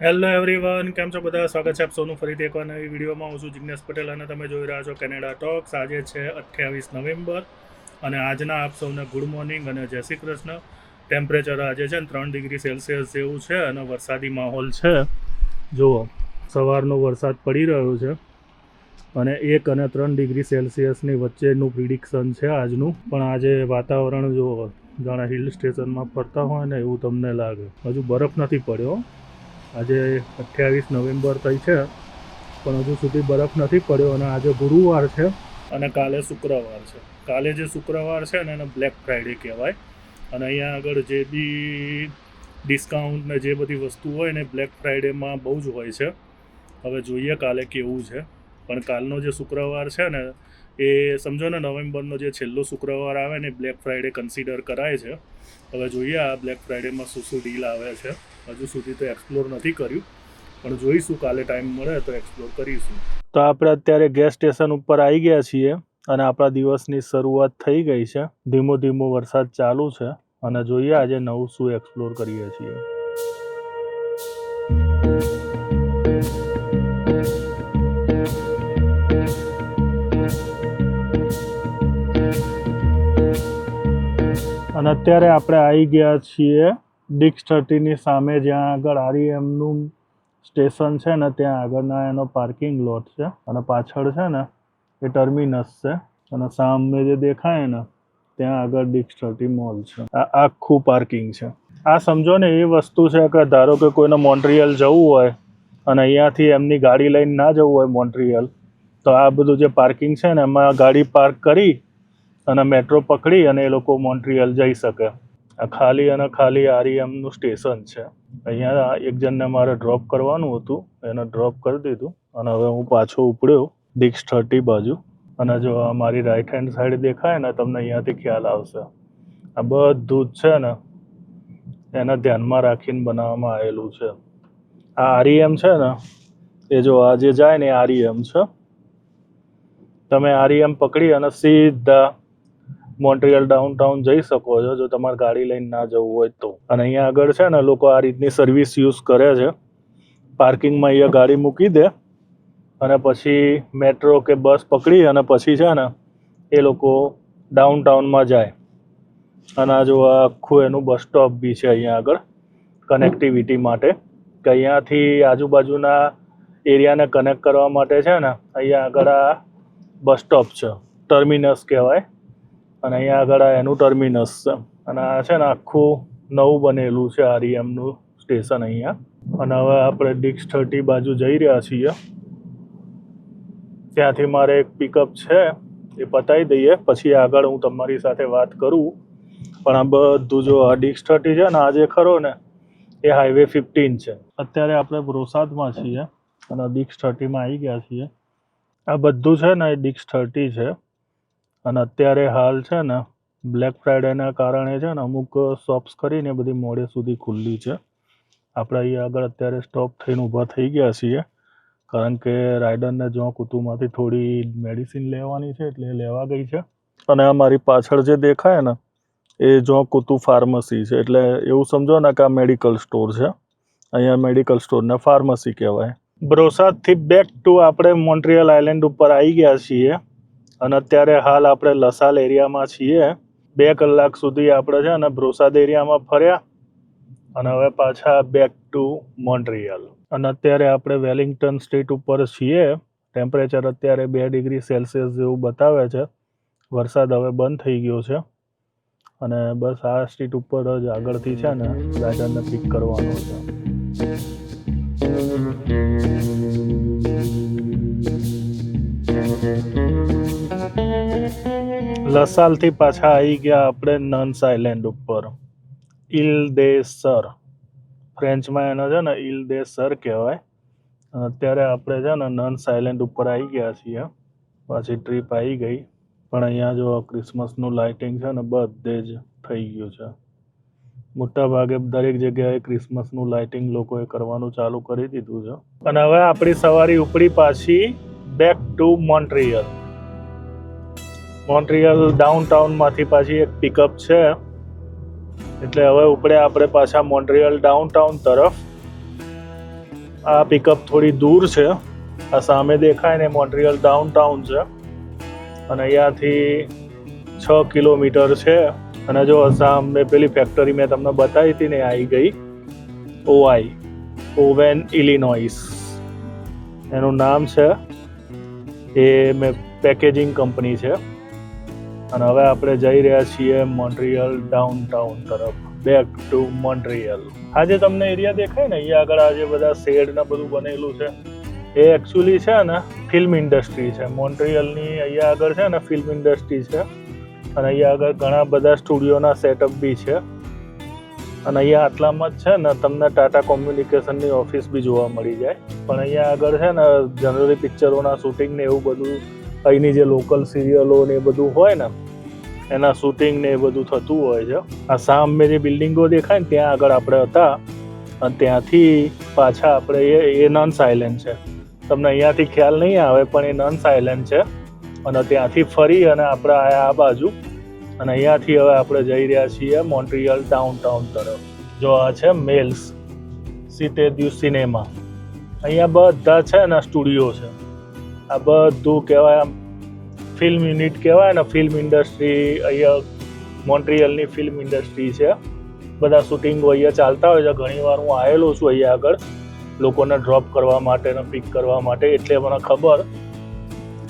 Hello everyone કેમ છો બધા? સ્વાગત છે આપ સૌનું ફરીથી એકવાર નવી વિડીયોમાં. હું છું જિજ્ઞેશ પટેલ અને તમે જોઈ રહ્યા છો કેનેડા ટોક્સ આજે છે અઠ્યાવીસ નવેમ્બર અને આજના આપ સૌને ગુડ મોર્નિંગ અને જય શ્રી કૃષ્ણ. ટેમ્પરેચર આજે છે ને ત્રણ ડિગ્રી સેલ્સિયસ જેવું છે અને વરસાદી માહોલ છે. જુઓ, સવારનો વરસાદ પડી રહ્યો છે અને એક અને ત્રણ ડિગ્રી સેલ્સિયસની વચ્ચેનું પ્રિડિક્શન છે આજનું. પણ આજે વાતાવરણ જુઓ, જાણે હિલ સ્ટેશનમાં ફરતા હોય ને એવું તમને લાગે. હજુ બરફ નથી પડ્યો. આજે અઠ્યાવીસ નવેમ્બર થઈ છે, પણ હજુ સુધી બરફ નથી પડ્યો અને આજે ગુરુવાર છે. અને કાલે શુક્રવાર છે. કાલે જે શુક્રવાર છે ને એને બ્લેક ફ્રાઈડે કહેવાય. અને અહીંયા આગળ જે બી ડિસ્કાઉન્ટ ને જે બધી વસ્તુ હોય ને બ્લેક ફ્રાઈડેમાં બહુ જ હોય છે. હવે જોઈએ કાલે કેવું છે. પણ કાલનો જે શુક્રવાર છે ને, એ સમજો ને નવેમ્બરનો જે છેલ્લો શુક્રવાર આવે ને બ્લેક ફ્રાઈડે કન્સિડર કરાય છે. હવે જોઈએ આ બ્લેક ફ્રાઈડેમાં શું શું ડીલ આવે છે. હજુ સુધી તો એક્સપ્લોર નથી કર્યું, પણ જોઈશું કાલે ટાઈમ મળે તો એક્સપ્લોર કરીશું. તો આપણે અત્યારે ગેસ સ્ટેશન ઉપર આવી ગયા છીએ અને આપણા દિવસની શરૂઆત થઈ ગઈ છે. ધીમો ધીમો વરસાદ ચાલુ છે અને જોઈએ આજે નવું શું એક્સપ્લોર કરીએ છીએ. અને અત્યારે આપણે આવી ગયા છીએ ડિક્સ થર્ટીની સામે, જ્યાં આગળ આરઈએમનું સ્ટેશન છે ને, ત્યાં આગળના એનો પાર્કિંગ લોટ છે અને પાછળ છે ને, એ ટર્મિનસ છે અને સામે જે દેખાય ને, ત્યાં આગળ ડિક્સ થર્ટી મોલ છે. આ આખું પાર્કિંગ છે. આ સમજો ને, એ વસ્તુ છે કે ધારો કે કોઈને મોન્ટ્રિયલ જવું હોય અને અહીંયાથી એમની ગાડી લઈને ના જવું હોય મોન્ટ્રિયલ, તો આ બધું જે પાર્કિંગ છે ને, એમાં ગાડી પાર્ક કરી અને મેટ્રો પકડી અને એ લોકો મોન્ટ્રિયલ જઈ શકે. આ ખાલી અને ખાલી આરઈએમનું સ્ટેશન છે. અહીંયા એક જણને મારે ડ્રોપ કરવાનું હતું. એને ડ્રોપ કરી દીધું અને હવે હું પાછો ઉપડ્યો ડિક્સ થર્ટી બાજુ. અને જો આ મારી રાઈટ હેન્ડ સાઈડ દેખાય ને, તમને અહીંયાથી ખ્યાલ આવશે. આ બધું જ છે ને, એને ધ્યાનમાં રાખીને બનાવવામાં આવેલું છે. આ આરઈએમ છે ને, એ જો આ જે જાય ને આરઈએમ છે. તમે આરઈએમ પકડી અને સીધા મોન્ટ્રિયલ ડાઉનટાઉન જઈ શકો છો. જો તમારે ગાડી લઈને ના જવું હોય તો. અને અહીંયા આગળ છે ને, લોકો આ રીતની સર્વિસ યુઝ કરે છે. પાર્કિંગમાં અહીંયા ગાડી મૂકી દે. અને પછી મેટ્રો કે બસ પકડી અને પછી છે ને, એ લોકો ડાઉનટાઉનમાં જાય. અને આ જો આખું એનું બસ સ્ટોપ બી છે અહીંયા આગળ કનેક્ટિવિટી માટે. કે અહીંયાથી આજુબાજુના એરિયાને કનેક્ટ કરવા માટે છે ને, અહીંયા આગળ આ બસ સ્ટોપ છે. ટર્મિનસ કહેવાય. અને અહીંયા આગળ આ એનું ટર્મિનસ છે. અને આ છે ને આખું નવું બનેલું છે આરઈએમનું સ્ટેશન અહીંયા. અને હવે આપણે ડિક્સ થર્ટી બાજુ જઈ રહ્યા છીએ. ત્યાંથી મારે એક પિકઅપ છે, એ પતાવી દઈએ. પછી આગળ હું તમારી સાથે વાત કરું. પણ આ બધું જો આ ડિક્સ થર્ટી છે ને આજે ખરો ને, એ હાઈવે ફિફ્ટીન છે. અત્યારે આપણે પ્રોસાદમાં છીએ અને ડિક્સ થર્ટીમાં આવી ગયા છીએ. આ બધું છે ને એ ડિક્સ થર્ટી છે. અને અત્યારે હાલ છે ને બ્લેક ફ્રાઈડેના કારણે છે ને અમુક શોપ્સ કરીને બધી મોડે સુધી ખુલ્લી છે. આપણે અહીંયા આગળ અત્યારે સ્ટોપ થઈને ઊભા થઈ ગયા છીએ. કારણ કે રાઈડરને જો કુતુમાંથી થોડી મેડિસિન લેવાની છે એટલે લેવા ગઈ છે. અને આ મારી પાછળ જે દેખાય ને, એ જો કુતુ ફાર્મસી છે. એટલે એવું સમજો ને કે આ મેડિકલ સ્ટોર છે. અહીંયા મેડિકલ સ્ટોરને ફાર્મસી કહેવાય. બ્રોસાદથી બેક ટુ આપણે મોન્ટ્રિયલ આઇલેન્ડ ઉપર આવી ગયા છીએ. અને અત્યારે હાલ આપણે લસાલ એરિયામાં છીએ. બે કલાક સુધી આપણે છે ને બ્રોસાદ એરિયામાં ફર્યા અને હવે પાછા બેક ટુ મોન્ટ્રિયલ અને અત્યારે આપણે વેલિંગ્ટન સ્ટ્રીટ ઉપર છીએ. ટેમ્પરેચર અત્યારે બે ડિગ્રી સેલ્સિયસ જેવું બતાવે છે. વરસાદ હવે બંધ થઈ ગયો છે. અને બસ આ સ્ટ્રીટ ઉપર જ આગળથી છે ને રાજાને પિક કરવાનો છે. લસાલથી પાછા આવી ગયા આપણે નન્સ આઇલેન્ડ ઉપર. ઇલ દે સર ફ્રેન્ચમાં એનો છે ને ઇલ દે સર કહેવાય. અત્યારે આપણે છે ને નન્સ આઇલેન્ડ ઉપર આવી ગયા છીએ. પાછી ટ્રીપ આવી ગઈ. પણ અહીંયા જો ક્રિસમસનું લાઇટિંગ છે ને બધે જ થઈ ગયું છે. મોટા ભાગે દરેક જગ્યાએ ક્રિસમસનું લાઇટિંગ લોકોએ કરવાનું ચાલુ કરી દીધું છે. અને હવે આપણી સવારી ઉપડી પાછી બેક ટુ મોન્ટ્રિયલ. મોન્ટ્રિયલ ડાઉનટાઉનમાંથી પાછી એક પિકઅપ છે. એટલે હવે ઉપડે આપણે પાછા મોન્ટ્રિયલ ડાઉનટાઉન તરફ. આ પિકઅપ થોડી દૂર છે. આ સામે દેખાય ને મોન્ટ્રિયલ ડાઉન ટાઉન છે. અને અહીંયાથી છ કિલોમીટર છે. અને જો સામે પેલી ફેક્ટરી મેં તમને બતાવી હતી ને આવી ગઈ. ઓઆઈ ઓવેન ઇલિનોઇસ એનું નામ છે એ મેં પેકેજિંગ કંપની છે. અને હવે આપણે જઈ રહ્યા છીએ મોન્ટ્રિયલ ડાઉન ટાઉન તરફ. બેક ટુ મોન્ટ્રિયલ આજે તમને એરિયા દેખાય ને, અહીંયા આગળ આજે બધા શેડ ને બધું બનેલું છે, એ એકચ્યુઅલી છે ને ફિલ્મ ઇન્ડસ્ટ્રી છે. મોન્ટ્રિયલની અહીંયા આગળ છે ને ફિલ્મ ઇન્ડસ્ટ્રી છે. અને અહીંયા આગળ ઘણા બધા સ્ટુડિયોના સેટઅપ બી છે. અને અહીંયા આટલામાં જ છે ને, તમને ટાટા કોમ્યુનિકેશનની ઓફિસ બી જોવા મળી જાય. પણ અહીંયા આગળ છે ને જનરલી પિક્ચરોના શૂટિંગ ને એવું બધું, અહીંની જે લોકલ સિરિયલો ને એ બધું હોય ને, એના શૂટિંગ ને એ બધું થતું હોય છે. આ સામે જે બિલ્ડિંગો દેખાય ને, ત્યાં આગળ આપણે હતા. અને ત્યાંથી પાછા આપણે એ એ નન સાયલેન્ટ છે. તમને અહીંયાથી ખ્યાલ નહીં આવે, પણ એ નન સાયલેન્ટ છે. અને ત્યાંથી ફરી અને આપણે આ બાજુ. અને અહીંયાથી હવે આપણે જઈ રહ્યા છીએ મોન્ટ્રિયલ ડાઉન ટાઉન તરફ. જો આ છે મેલ્સ સીતેદ્યુ સિનેમા. અહીંયા બધા છે ને સ્ટુડિયો છે. આ બધું કહેવાય આમ ફિલ્મ યુનિટ કહેવાય ને ફિલ્મ ઇન્ડસ્ટ્રી, અહીંયા મોન્ટ્રિયલની ફિલ્મ ઇન્ડસ્ટ્રી છે. બધા શૂટિંગો અહીંયા ચાલતા હોય છે. ઘણીવાર હું આવેલો છું અહીંયા આગળ. લોકોને ડ્રોપ કરવા માટે ને પિક કરવા માટે. એટલે મને ખબર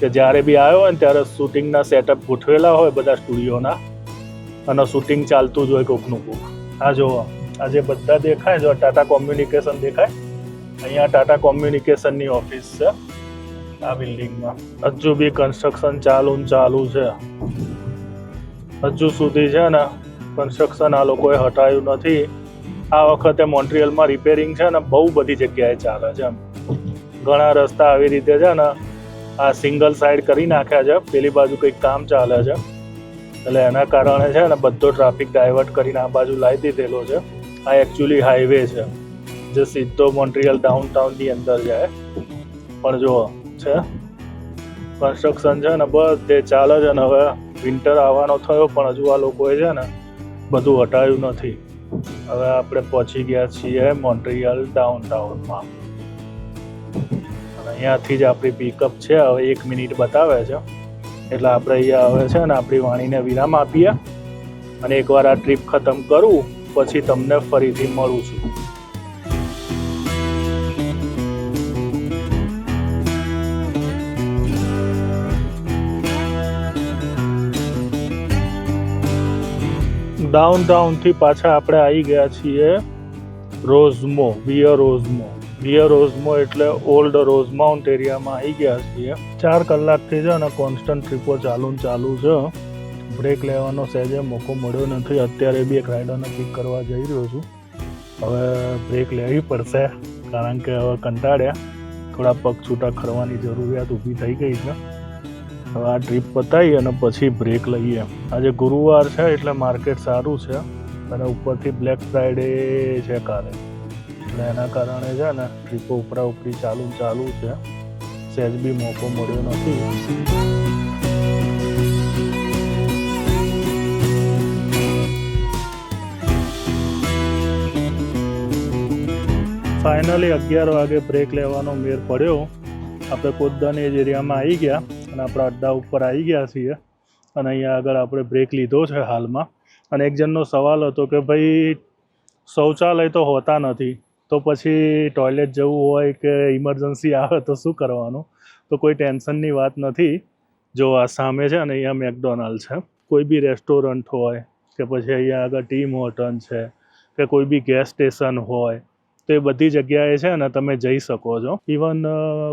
કે જ્યારે બી આવ્યો હોય ને ત્યારે શૂટિંગના સેટઅપ ગોઠવેલા હોય બધા સ્ટુડિયોના. અને શૂટિંગ ચાલતું જ હોય કોકનું કોક. આ જો આજે બધા દેખાય, જો ટાટા કોમ્યુનિકેશન દેખાય, અહીંયા ટાટા કોમ્યુનિકેશનની ઓફિસ છે, આ બિલ્ડિંગમાં હજુ બી કન્સ્ટ્રક્શન ચાલુ ચાલુ છે. હજુ સુધી છે ને કન્સ્ટ્રક્શન આ લોકોએ હટાયું નથી. આ વખતે મોન્ટ્રિયલમાં રિપેરિંગ છે ને બહુ બધી જગ્યાએ ચાલે છે એમ. ઘણા રસ્તા આવી રીતે છે ને આ સિંગલ સાઈડ કરી નાખ્યા છે. પેલી બાજુ કંઈક કામ ચાલે છે. એટલે એના કારણે છે ને બધો ટ્રાફિક ડાયવર્ટ કરીને આ બાજુ લાવી દીધેલો છે. આ એકચ્યુઅલી હાઈવે છે. જે સીધો મોન્ટ્રિયલ ડાઉન ટાઉનની અંદર જાય. પણ જુઓ, છે. કન્સ્ટ્રક્શન છે ને બધે ચાલે છે ને હવે. વિન્ટર આવવાનો થયો, પણ હજુ આ લોકોએ છે ને બધું હટાયું નથી. હવે આપણે પહોંચી ગયા છીએ મોન્ટ્રિયલ ડાઉન ટાઉનમાં અહીંયાથી જ આપણી પિકઅપ છે. હવે એક મિનિટ બતાવે છે. એટલે આપણે અહીંયા હવે છે ને આપણી વાણીને વિરામ આપીએ. અને એકવાર આ ટ્રીપ ખતમ કરું, પછી તમને ફરીથી મળું છું. ડાઉન ટાઉનથી પાછા આપણે આવી ગયા છીએ રોઝમો વિયર રોઝમો વિયર રોઝમો એટલે ઓલ્ડ રોઝમાઉન્ટ એરિયામાં આવી ગયા છીએ. ચાર કલાકથી છે અને કોન્સ્ટન્ટ ટ્રીપો ચાલુ ને ચાલુ છે. બ્રેક લેવાનો સહેજે મોકો મળ્યો નથી. અત્યારે બી એક રાઇડરને પિક કરવા જઈ રહ્યો છું. હવે બ્રેક લેવી પડશે, કારણ કે હવે કંટાળ્યા. થોડા પગ છૂટા ખરવાની જરૂરિયાત ઊભી થઈ ગઈ છે. હવે આ ટ્રીપ પતાવી અને પછી બ્રેક લઈએ. આજે ગુરુવાર છે એટલે માર્કેટ સારું છે. અને ઉપરથી બ્લેક ફ્રાઈડે છે કાલે. એટલે એના કારણે છે ને ટ્રીપો ઉપરા ઉપરી ચાલુ ચાલુ છે. સહેજ બી મોકો મળ્યો નથી. ફાઇનલી અગિયાર વાગે બ્રેક લેવાનો મેર પડ્યો. આપણે કોદાની એજ એરિયામાં આવી ગયા અને આપણા અડ્ડા ઉપર આવી ગયા છીએ. અને અહીંયા આગળ આપણે બ્રેક લીધો છે હાલમાં. અને એક જણનો સવાલ હતો કે ભાઈ શૌચાલય તો હોતા નથી. તો પછી ટોયલેટ જવું હોય કે ઇમરજન્સી આવે તો શું કરવાનું? તો કોઈ ટેન્શનની વાત નથી. જો આ સામે છે ને અહીંયા મેકડોનાલ્ડ છે. કોઈ બી રેસ્ટોરન્ટ હોય કે પછી અહીંયા આગળ ટીમ હોટલ છે કે કોઈ બી ગેસ સ્ટેશન હોય, તો એ બધી જગ્યાએ છે ને તમે જઈ શકો છો. ઇવન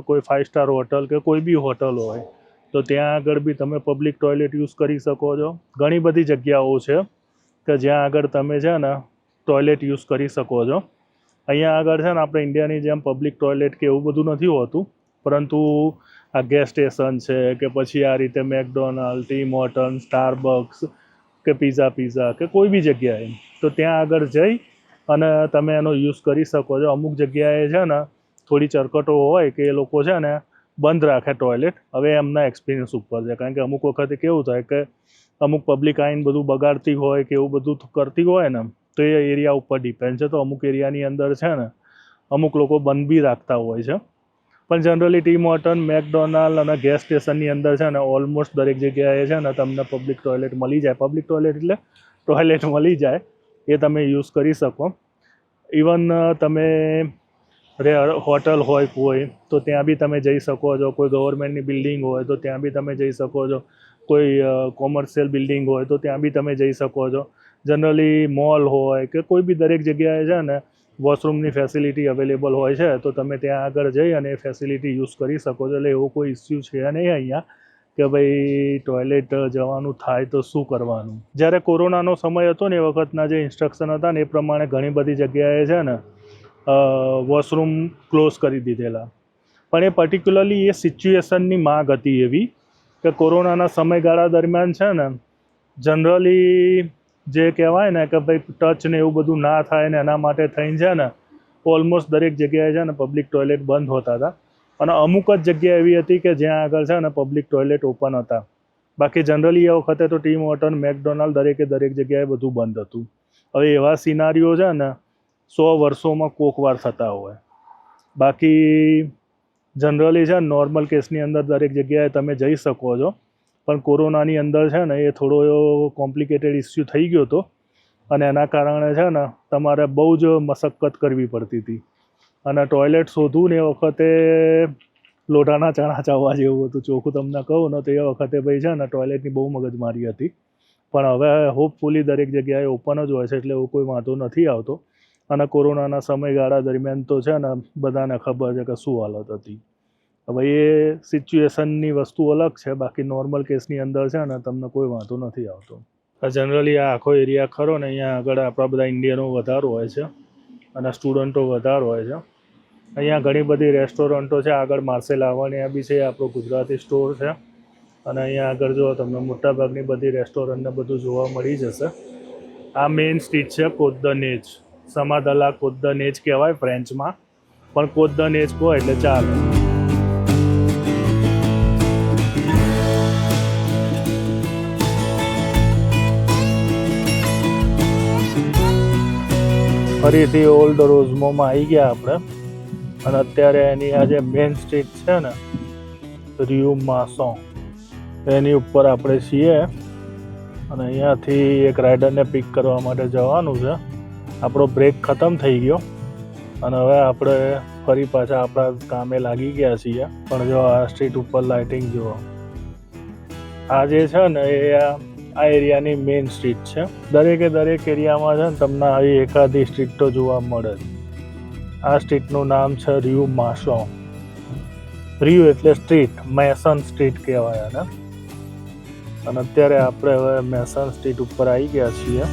કોઈ ફાઇવ સ્ટાર હોટલ કે કોઈ બી હોટલ હોય, તો ત્યાં આગળ બી તમે પબ્લિક ટોયલેટ યુઝ કરી શકો છો. ઘણી બધી જગ્યાઓ છે કે જ્યાં આગળ તમે છે ને ટોયલેટ યુઝ કરી શકો છો. અહીંયા આગળ છે ને આપણે ઇન્ડિયાની જેમ પબ્લિક ટોયલેટ કે એવું બધું નથી હોતું, પરંતુ આ ગેસ સ્ટેશન છે કે પછી આ રીતે મેકડોનાલ્ડ, ટી મોર્ટન, સ્ટારબક્સ કે પીઝા પીઝા કે કોઈ બી જગ્યાએ. તો ત્યાં આગળ જઈ અને તમે એનો યુઝ કરી શકો છો. અમુક જગ્યાએ છે ને થોડી ચરકટો હોય કે એ લોકો છે ને બંધ રાખે ટોયલેટ હવે એમના એક્સપિરિયન્સ ઉપર છે. કારણ કે અમુક વખતે કેવું થાય કે અમુક પબ્લિક આઈને બધું બગાડતી હોય કે એવું બધું કરતી હોય ને તો એ એરિયા ઉપર ડિપેન્ડ છે. તો અમુક એરિયાની અંદર છે ને, અમુક લોકો બંધ બી રાખતા હોય છે. પણ જનરલી ટી મોર્ટન મેકડોનાલ્ડ અને ગેસ સ્ટેશનની અંદર છે ને ઓલમોસ્ટ દરેક જગ્યાએ છે ને, તમને પબ્લિક ટોયલેટ મળી જાય. પબ્લિક ટોયલેટ એટલે ટોયલેટ મળી જાય. એ તમે યુઝ કરી શકો. ઇવન તમે રે હોટલ હોય કોઈ, તો ત્યાં બી તમે જઈ શકો છો. કોઈ ગવર્મેન્ટની બિલ્ડિંગ હોય, તો ત્યાં બી તમે જઈ શકો છો. કોઈ કોમર્શિયલ બિલ્ડિંગ હોય, તો ત્યાં બી તમે જઈ શકો છો. જનરલી મોલ હોય કે કોઈ બી દરેક જગ્યાએ છે ને વોશરૂમની ફેસિલિટી અવેલેબલ હોય છે, તો તમે ત્યાં આગળ જઈ અને એ ફેસિલિટી યુઝ કરી શકો છો. એટલે એવો કોઈ ઇસ્યુ છે નહીં અહીંયા કે ભાઈ ટોયલેટ જવાનું થાય તો શું કરવાનું? જ્યારે કોરોનાનો સમય હતો ને એ વખતના જે ઇન્સ્ટ્રક્શન હતા ને એ પ્રમાણે ઘણી બધી જગ્યાએ છે ને વોશરૂમ ક્લોઝ કરી દીધેલા. પણ એ પર્ટિક્યુલરલી એ સિચ્યુએશનની માગ હતી એવી કે કોરોનાના સમયગાળા દરમિયાન છે ને જનરલી જે કહેવાય ને કે ભાઈ ટચ ને એવું બધું ના થાય ને એના માટે થઈને છે ને ઓલમોસ્ટ દરેક જગ્યાએ છે ને પબ્લિક ટોયલેટ બંધ હોતા હતા. અને અમુક જ જગ્યા એવી હતી કે જ્યાં આગળ છે ને પબ્લિક ટોયલેટ ઓપન હતા. બાકી જનરલી એ વખતે તો ટીમ મોર્ટન મેકડોનાલ્ડ દરેકે દરેક જગ્યાએ બધું બંધ હતું. હવે એવા સિનારીઓ છે ને, સો વર્ષોમાં કોકવાર થતા હોય. બાકી જનરલી છે નોર્મલ કેસની અંદર દરેક જગ્યાએ તમે જઈ શકો છો. પણ કોરોનાની અંદર છે ને એ થોડો એવો કોમ્પ્લિકેટેડ ઇસ્યુ થઈ ગયો હતો. અને એના કારણે છે ને તમારે બહુ જ મશક્કત કરવી પડતી હતી. અને ટોયલેટ શોધવું ને એ વખતે લોઢાના ચણા ચાવવા જેવું હતું. ચોખ્ખું તમને કહું ને તો એ વખતે ભાઈ છે ને ટોયલેટની બહુ મગજમારી હતી. પણ હવે હોપફુલી દરેક જગ્યાએ ઓપન જ હોય છે એટલે એવો કોઈ વાંધો નથી આવતો. અને કોરોનાના સમયગાળા દરમિયાન તો છે ને બધાને ખબર છે કે શું હાલત હતી. હવે એ સિચ્યુએશનની વસ્તુ અલગ છે, બાકી નોર્મલ કેસની અંદર છે ને, તમને કોઈ વાંધો નથી આવતો. જનરલી આ આખો એરિયા ખરો ને, અહીંયા આગળ આપણા બધા ઇન્ડિયનો વધારે હોય છે અને સ્ટુડન્ટો વધારે હોય છે. અહીંયા ઘણી બધી રેસ્ટોરન્ટો છે, આગળ માર્સેલ આવવાની બી છે, આપણો ગુજરાતી સ્ટોર છે. અને અહીંયા આગળ જો તમને મોટાભાગની બધી રેસ્ટોરન્ટને બધું જોવા મળી જશે. આ મેઇન સ્ટ્રીટ છે કોદ્દનેજ સમાદલા કોદ્દનેજ કહેવાય ફ્રેન્ચમાં પણ કોદ્દનેજ કહો એટલે ચાલે. ફરીથી ઓલ્ડ રોઝમોમાં આવી ગયા આપણે. અને અત્યારે એની આ જે મેઇન સ્ટ્રીટ છે ને રિયુ માસો એની ઉપર આપણે છીએ. અને અહીંયાથી એક રાઇડરને પિક કરવા માટે જવાનું છે. આપણો બ્રેક ખતમ થઈ ગયો. અને હવે આપણે ફરી પાછા આપણા કામે લાગી ગયા છીએ. પણ જો આ સ્ટ્રીટ ઉપર લાઇટિંગ જુઓ. આ જે છે ને, એ આ આ એરિયાની મેઇન સ્ટ્રીટ છે. દરેકે દરેક એરિયામાં છે ને તમને આવી એકાદી સ્ટ્રીટ તો જોવા મળે આ સ્ટ્રીટનું નામ છે રિયુ માસો રિયુ એટલે સ્ટ્રીટ, મેસન સ્ટ્રીટ કહેવાય અને અત્યારે આપણે હવે મેસન સ્ટ્રીટ ઉપર આવી ગયા છીએ.